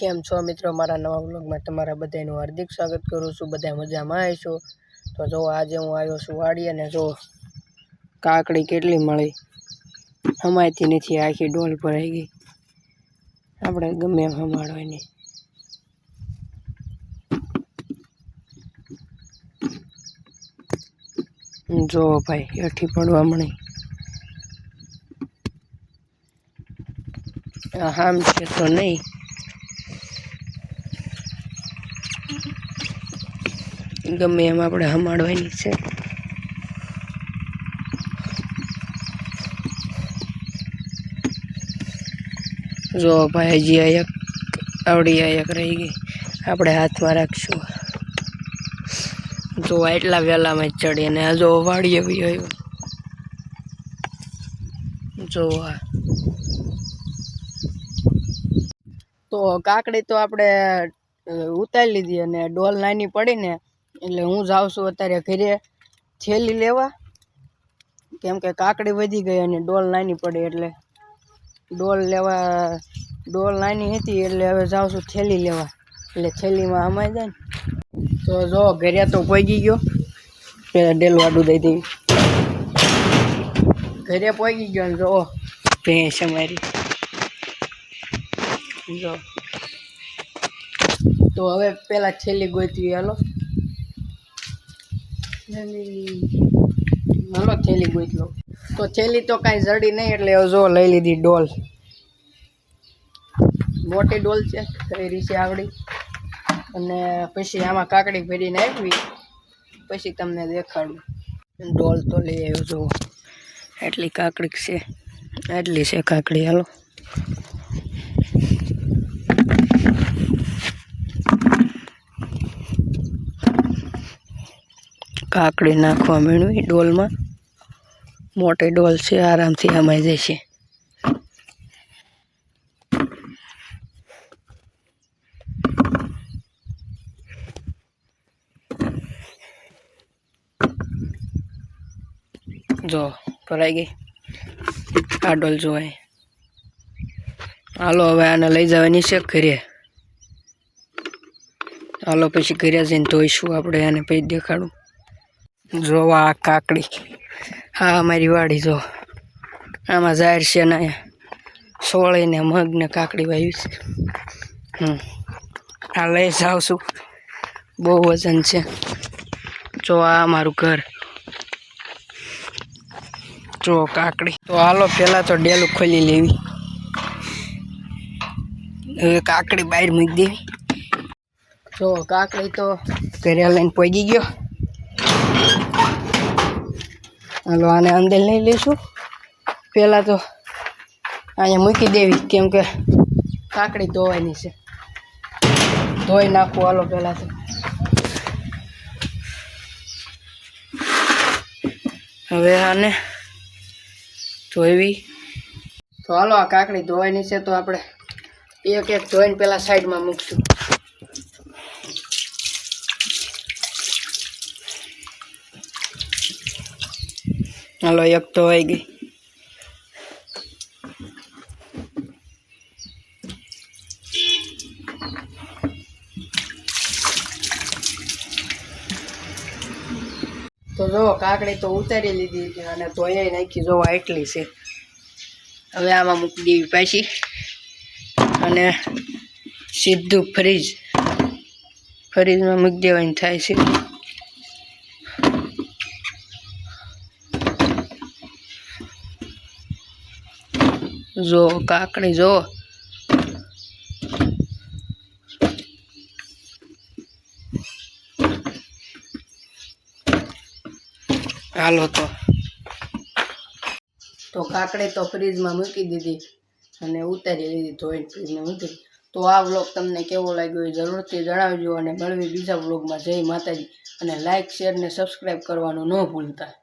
કેમ છો મિત્રો? મારા નવા બ્લોગમાં તમારા બધાનું હાર્દિક સ્વાગત કરું છું. બધા મજામાં આવીશું તો જો આજે હું આવ્યો છું વાડી અને જો કાકડી કેટલી મળી. હમાયતી નથી, આખી ડોલ ભરાઈ ગઈ. આપણે ગમે એમ હમાડવાની જો ભાઈ હેઠી પડવા મળી. આમ છે તો નહીં. ગમે એમ આપણે હમાડવાની છે. જો ભાઈ હજી આ એક આવડી આ એક રહી ગઈ. આપણે હાથમાં રાખશું. જો એટલા વહેલામાં ચડી અને આ જો વાડીએ બી આવ્યું જો આ. તો કાકડી તો આપણે ઉતારી લીધી અને ડોલ નાની પડીને એટલે હું જાઉં છું અત્યારે ઘરે. થેલી લેવા. કેમ કે કાકડી વધી ગઈ અને ડોલ નાની પડે એટલે ડોલ લેવા, ડોલ નાની હતી એટલે હવે જાઉં છું થેલી લેવા. એટલે થેલીમાં અમાઈ જાય ને. તો જો, ઘરે તો પહોંચી ગયો. પેલા ડેલવાડું દઈ દઈ. ઘરે પહોંચી ગયો ને જો ભેંસ અમારી જો. તો હવે પેલા છેલ્લી ગોતવી હાલો હાલો થેલી ગોત લો તો થેલી તો કાંઈ જડી નહીં એટલે જો લઈ લીધી ડોલ. મોટી ડોલ છે કઈ રીતે આવડી. અને પછી આમાં કાકડી ભરીને આપવી. પછી તમને દેખાડું. ડોલ તો લઈ આવ્યો, જુઓ. એટલી કાકડી છે. એટલી છે કાકડી, હાલો. કાકડી નાખવા માંડવી ડોલમાં. મોટી ડોલ છે, આરામથી આમાઈ જશે. જો, ભરાઈ ગઈ. આ ડોલ જોવાય. હાલો, હવે આને લઈ જવાની છે ઘરે. હાલો, પછી ઘરે જઈને ધોઈશું આપણે, આને પછી દેખાડું. જો આ કાકડી. હા અમારી વાડી જો. આમાં જાહેર છે ને સોળીને મગ ને કાકડી વાવી છે. હમ. આ લઈ જાઉં છું બહુ વજન છે. જો આ અમારું ઘર. જો કાકડી. તો હાલો, પહેલાં તો ડેલું ખોલી લેવી. હવે કાકડી બહાર મૂકી દેવી. જો કાકડી તો ઘરે લઈને પહોંચી ગયો. હાલો, આને અંદર લઈ લઈશું. પહેલાં તો અહીંયા મૂકી દેવી, કેમ કે કાકડી ધોવાની છે. ધોઈ નાખવું હાલો, પહેલાં તો. હવે આને ધોઈવી. તો હાલો, આ કાકડી ધોવાની છે, તો આપણે એક એક ધોઈને પહેલાં સાઈડમાં મૂકશું. હાલો, એક તો આવી ગઈ. તો જો, કાકડી તો ઉતારી લીધી હતી અને ધોઈ નાખી જો એટલી છે. હવે આમાં મૂકી દેવી પાછી. અને સીધું ફ્રીજ, ફ્રીજમાં મૂકી દેવાની થાય છે. જો, કાકડી, જો. હાલો તો. તો કાકડી તો ફ્રીજમાં મૂકી દીધી અને ઉતારી લીધી ધોઈને ફ્રીજમાં મૂકી. તો આ વ્લોગ તમને કેવો લાગ્યો એ જરૂરથી જણાવજો અને મળવી બીજા વ્લોગમાં. જય માતાજી. અને લાઇક શેર ને સબસ્ક્રાઈબ કરવાનું ન ભૂલતા.